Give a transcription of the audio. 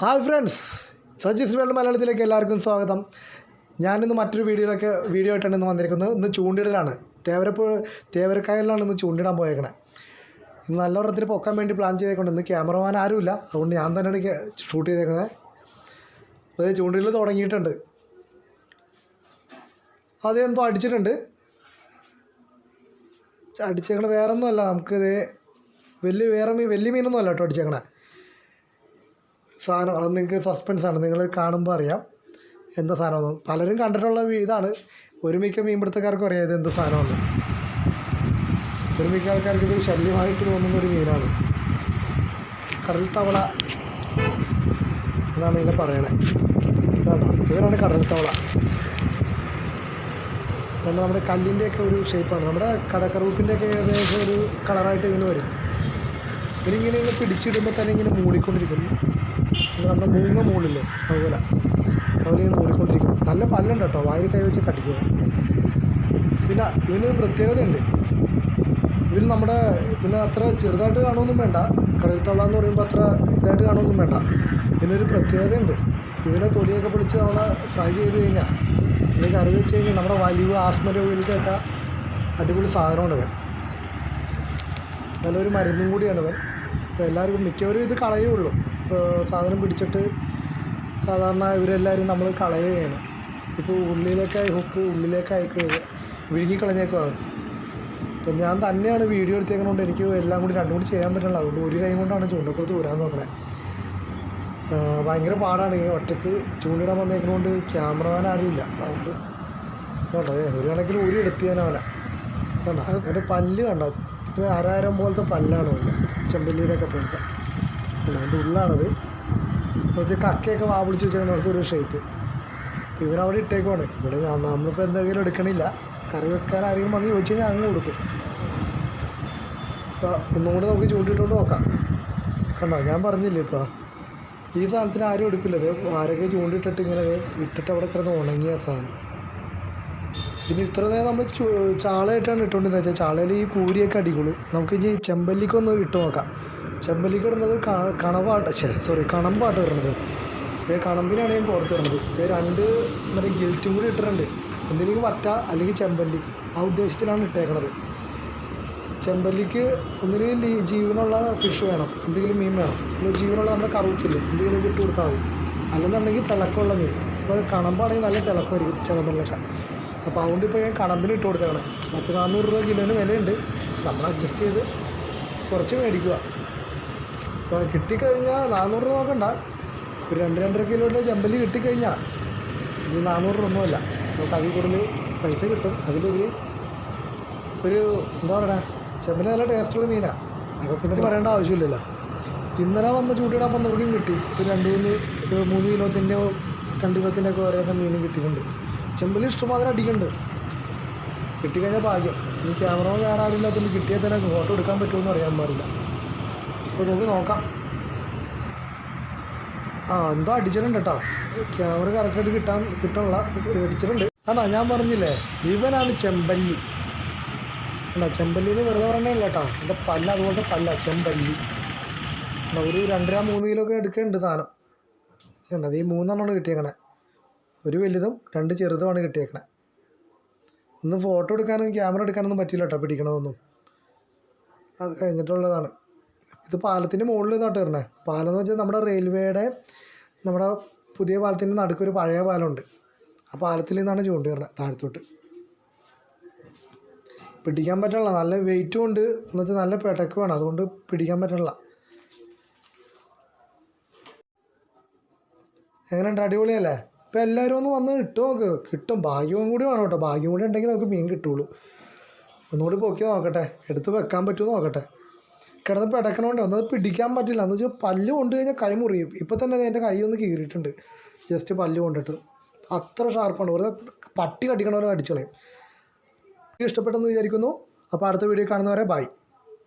Hi friends Saji's world മലയാളത്തിലേക്ക് എല്ലാവർക്കും സ്വാഗതം. ഞാനിന്ന് മറ്റൊരു വീഡിയോയിലൊക്കെ വീഡിയോ ആയിട്ടാണ് ഇന്ന് വന്നിരിക്കുന്നത്. ഇന്ന് ചൂണ്ടിടലാണ്. തേവരപ്പുഴ തേവരക്കായലിലാണ് ഇന്ന് ചൂണ്ടിടാൻ പോയേക്കണേ. ഇന്ന് നല്ല ഒരെണ്ണത്തിൽ പൊക്കാൻ വേണ്ടി പ്ലാൻ ചെയ്തേക്കൊണ്ട് ഇന്ന് ക്യാമറമാൻ ആരുമില്ല. അതുകൊണ്ട് ഞാൻ തന്നെയാണ് ഷൂട്ട് ചെയ്തേക്കണത് അതായത് ചൂണ്ടിടൽ തുടങ്ങിയിട്ടുണ്ട്. അതെന്തോ അടിച്ചിട്ടുണ്ട്. അടിച്ചേക്കണ വേറൊന്നുമല്ല. നമുക്കിത് വലിയ വേറെ മീൻ വലിയ മീനൊന്നുമല്ല കേട്ടോ അടിച്ചേക്കണേ. സാധനം അത് നിങ്ങൾക്ക് സസ്പെൻസ് ആണ്. നിങ്ങൾ കാണുമ്പോൾ അറിയാം എന്താ സാധനമെന്ന് പലരും കണ്ടിട്ടുള്ള ഇതാണ്. ഒരു മിക്ക മീൻപിടുത്തക്കാർക്കും അറിയാം ഇത് എന്ത് സാധനമാണ് ഒരു മിക്ക ആൾക്കാർക്ക് ഇത് ശല്യമായിട്ട് തോന്നുന്ന ഒരു മീനാണ്. കടൽ തവള എന്നാണ് ഇതിനെ പറയണേ. ഇതാണ്. ഇവരാണ് കടൽ തവള. നമ്മുടെ കല്ലിന്റെയൊക്കെ ഒരു ഷേപ്പാണ് നമ്മുടെ കടക്കറൂപ്പിന്റെയൊക്കെ ഏകദേശം ഒരു കളറായിട്ട് ഇങ്ങനെ വരും. ഇവരിങ്ങനെ ഇങ്ങനെ പിടിച്ചിടുമ്പോൾ തന്നെ ഇങ്ങനെ മൂടിക്കൊണ്ടിരിക്കുന്നു. നമ്മുടെ മൂങ്ങ മൂളില്ലേ? അതുപോലെ. അവരിങ്ങനെ മൂടിക്കൊണ്ടിരിക്കും നല്ല പല്ലുണ്ട് കേട്ടോ. വായിൽ കൈ വെച്ച് കടിക്കുക. പിന്നെ ഇവന് പ്രത്യേകതയുണ്ട്. ഇവന് നമ്മുടെ പിന്നെ അത്ര ചെറുതായിട്ട് കാണുമൊന്നും വേണ്ട. കടൽത്തവള എന്ന് പറയുമ്പോൾ അത്ര ഇതായിട്ട് കാണുമൊന്നും വേണ്ട. ഇതിനൊരു പ്രത്യേകതയുണ്ട്. ഇവനെ തൊലിയൊക്കെ പിടിച്ച് നമ്മളെ ഫ്രൈ ചെയ്ത് കഴിഞ്ഞാൽ ഇതിന് കറി വെച്ച് കഴിഞ്ഞാൽ നമ്മുടെ വലിവ് ആസ്മ രോഗികൾക്കൊക്കെ അടിപൊളി സാധനമാണ് ഇവൻ. നല്ലൊരു മരുന്നും കൂടിയാണ് ഇവൻ. അപ്പോൾ എല്ലാവർക്കും മിക്കവരും ഇത് കളയുള്ളൂ. സാധനം പിടിച്ചിട്ട് സാധാരണ ഇവരെല്ലാവരും നമ്മൾ കളയുകയാണ്. ഇപ്പോൾ ഉള്ളിലേക്കായി ഹുക്ക് ഉള്ളിലേക്കായി വിഴുങ്ങിക്കളഞ്ഞേക്കുവാണ് അപ്പം ഞാൻ തന്നെയാണ് വീഡിയോ എടുത്തേക്കുന്നതുകൊണ്ട് എനിക്ക് എല്ലാം കൂടി രണ്ടും കൂടി ചെയ്യാൻ പറ്റില്ല അതുകൊണ്ട് ഒരു കൈ കൊണ്ടാണ് ചൂണ്ടക്കുളത്ത് വരാൻ നോക്കണേ. ഭയങ്കര പാടാണ്. ഈ ഒറ്റയ്ക്ക് ചൂണ്ടിടാൻ വന്നേക്കുന്നതുകൊണ്ട് ക്യാമറമാൻ ആരുമില്ല അതുകൊണ്ട് കേട്ടോ അതെ ഒരു കണക്കിന് ഒരു എടുത്ത് ഞാൻ അവനെ. കേട്ടോ അവന്റെ പല്ല് കണ്ടോ? അരാരം പോലത്തെ പല്ലാണ് അവന്റെ ചെമ്പല്ലിയുടെയൊക്കെ പോലത്തെ. കണ്ടോ അതിന്റെ ഉള്ളാണത്. കുറച്ച് കക്കയൊക്കെ വാ പിടിച്ച് വെച്ചാൽ അടുത്ത ഒരു ഷേപ്പ് ഇവരവിടെ ഇട്ടേക്കുവാണ്. ഇവിടെ നമ്മളിപ്പോൾ എന്തെങ്കിലും എടുക്കണില്ല. കറി വെക്കാൻ ആരെങ്കിലും വന്ന് ചോദിച്ചു കഴിഞ്ഞാൽ അങ്ങ് കൊടുക്കും. അപ്പോൾ ഒന്നും കൂടെ നമുക്ക് ചൂണ്ടിട്ടുകൊണ്ട് നോക്കാം. കണ്ടോ ഞാൻ പറഞ്ഞില്ലേ ഇപ്പോൾ ഈ സാധനത്തിന് ആരും എടുക്കില്ല. ആരൊക്കെ ചൂണ്ടിട്ടിട്ട് ഇങ്ങനെ ഇട്ടിട്ട് അവിടെ കിടന്ന് ഉണങ്ങിയ സാധനം. പിന്നെ ഇത്ര നേരം നമ്മൾ ചാളയായിട്ടാണ് ഇട്ടുകൊണ്ടിരുന്നത് വെച്ചാൽ ചാളയിൽ ഈ കൂരിയൊക്കെ അടിക്കുള്ളൂ. നമുക്ക് ഇനി ചെമ്പല്ലിക്കൊന്ന് ഇട്ട് നോക്കാം. ചെമ്പല്ലിക്ക് ഇടുന്നത് കണവാട്ട സോറി കണമ്പാട്ട് ഇടുന്നത്. ഇത് കണമ്പിനാണ് ഞാൻ പുറത്ത് ഇത് രണ്ട് മറ്റേ ഗിൽറ്റും കൂടി ഇട്ടിട്ടുണ്ട്. എന്തെങ്കിലും വറ്റ അല്ലെങ്കിൽ ചെമ്പല്ലി. ആ ഉദ്ദേശത്തിലാണ് ഇട്ടേക്കണത്. ചെമ്പല്ലിക്ക് ഒന്നിനും ജീവനുള്ള ഫിഷ് വേണം. എന്തെങ്കിലും മീൻ വേണം. അല്ലെങ്കിൽ ജീവനുള്ള നമ്മുടെ കറുപ്പില്ലേ? എന്തെങ്കിലും ഇട്ട് കൊടുത്താൽ മതി. അല്ലെന്നുണ്ടെങ്കിൽ തിളക്കമുള്ള മീൻ. അപ്പോൾ കണമ്പാണെങ്കിൽ നല്ല തിളക്കമായിരിക്കും ചെമ്പല്ലിലൊക്കെ അപ്പോൾ അതുകൊണ്ട് ഇപ്പോൾ ഞാൻ കടമ്പിന് ഇട്ട് കൊടുത്തേക്കണേ പത്ത് നാനൂറ് രൂപ കിലോന് വിലയുണ്ട്. നമ്മൾ അഡ്ജസ്റ്റ് ചെയ്ത് കുറച്ച് മേടിക്കുക. അപ്പോൾ കിട്ടിക്കഴിഞ്ഞാൽ നാനൂറ് രൂപ നോക്കണ്ട. ഒരു രണ്ട് രണ്ടര കിലോയുടെ ചെമ്പല്ലി കിട്ടിക്കഴിഞ്ഞാൽ ഇത് നാനൂറ് രൂപ ഒന്നുമല്ല. നമുക്ക് അതിൽ കൂടുതൽ പൈസ കിട്ടും. അതിലൊരു ഒരു എന്താ പറയുക ചെമ്മന് നല്ല ടേസ്റ്റുള്ള മീനാണ് അപ്പോൾ പിന്നെ പറയേണ്ട ആവശ്യമില്ലല്ലോ. ഇന്നലെ വന്ന ചൂണ്ടിടാൻ വന്നവർക്കും കിട്ടി. ഒരു രണ്ട് മൂന്ന് മൂന്ന് കിലോത്തിന്റെയോ രണ്ട് കിലോത്തിന്റെ ഒക്കെ ഓരോ മീനും കിട്ടിയിട്ടുണ്ട്. ചെമ്പൽ ഇഷ്ടമാതിരി അടിക്കുന്നുണ്ട്. കിട്ടിക്കഴിഞ്ഞാൽ ഭാഗ്യം. ഇനി ക്യാമറ വേറെ ആരില്ലാത്തതുകൊണ്ട് കിട്ടിയാൽ തന്നെ ഫോട്ടോ എടുക്കാൻ പറ്റുമെന്ന് അറിയാൻ പാടില്ല. അപ്പോൾ നമുക്ക് നോക്കാം. ആ എന്തോ അടിച്ചിട്ടുണ്ട് കേട്ടോ ക്യാമറ കറക്റ്റായിട്ട് കിട്ടാൻ കിട്ടാനുള്ള അടിച്ചിട്ടുണ്ട്. ആണോ ഞാൻ പറഞ്ഞില്ലേ ഇവനാണ് ചെമ്പല്ലി. കേട്ടോ ചെമ്പല്ലിന്ന് വെറുതെ പറഞ്ഞില്ല കേട്ടോ എന്റെ പല്ല അതുപോലത്തെ പല്ല ചെമ്പല്ലി. ഒരു രണ്ടര മൂന്ന് കിലോ ഒക്കെ എടുക്കുന്നുണ്ട് സാധനം. കണ്ടത് ഈ മൂന്നെണ്ണമാണ് കിട്ടിയേക്കണേ. ഒരു വലുതും രണ്ട് ചെറുതുമാണ് കിട്ടിയേക്കണേ. ഒന്ന് ഫോട്ടോ എടുക്കാനും ക്യാമറ എടുക്കാനൊന്നും പറ്റില്ല കേട്ടോ പിടിക്കണതൊന്നും. അത് കഴിഞ്ഞിട്ടുള്ളതാണ്. ഇത് പാലത്തിന്റെ മുകളിൽ ഇതാട്ട് വരണേ. പാലം എന്ന് വെച്ചാൽ നമ്മുടെ റെയിൽവേയുടെ നമ്മുടെ പുതിയ പാലത്തിന്റെ നടുക്കൊരു പഴയ പാലമുണ്ട്. ആ പാലത്തിൽ നിന്നാണ് ചൂണ്ടി വരണത് താഴത്തോട്ട്. പിടിക്കാൻ പറ്റണില്ല നല്ല വെയിറ്റും ഉണ്ട് എന്ന് വെച്ചാൽ നല്ല പിടക്കുവാണ് അതുകൊണ്ട് പിടിക്കാൻ പറ്റണില്ല എങ്ങനെയുണ്ട്? അടിപൊളിയല്ലേ? ഇപ്പം എല്ലാവരും ഒന്ന് വന്ന് ഇട്ട് നോക്ക്. കിട്ടും. ഭാഗ്യവും കൂടി വേണം കേട്ടോ. ഭാഗ്യം കൂടി ഉണ്ടെങ്കിൽ നമുക്ക് മീൻ കിട്ടുള്ളൂ. ഒന്നുകൂടി പൊക്കി നോക്കട്ടെ. എടുത്ത് വെക്കാൻ പറ്റുമോ നോക്കട്ടെ. കിടന്ന് പിടക്കണോണ്ട് ഒന്നത് പിടിക്കാൻ പറ്റില്ല. എന്ന് വെച്ചാൽ പല്ല് കൊണ്ട് കഴിഞ്ഞാൽ കൈ മുറിയും. ഇപ്പോൾ തന്നെ എന്റെ കൈ ഒന്ന് കീറിയിട്ടുണ്ട്. ജസ്റ്റ് പല്ല് കൊണ്ടിട്ട്. അത്ര ഷാർപ്പാണ് വെറുതെ പട്ടി കടിക്കണ അടിച്ചോളയും ഇഷ്ടപ്പെട്ടെന്ന് വിചാരിക്കുന്നു. അപ്പോൾ അടുത്ത വീഡിയോ കാണുന്നവരെ ബൈ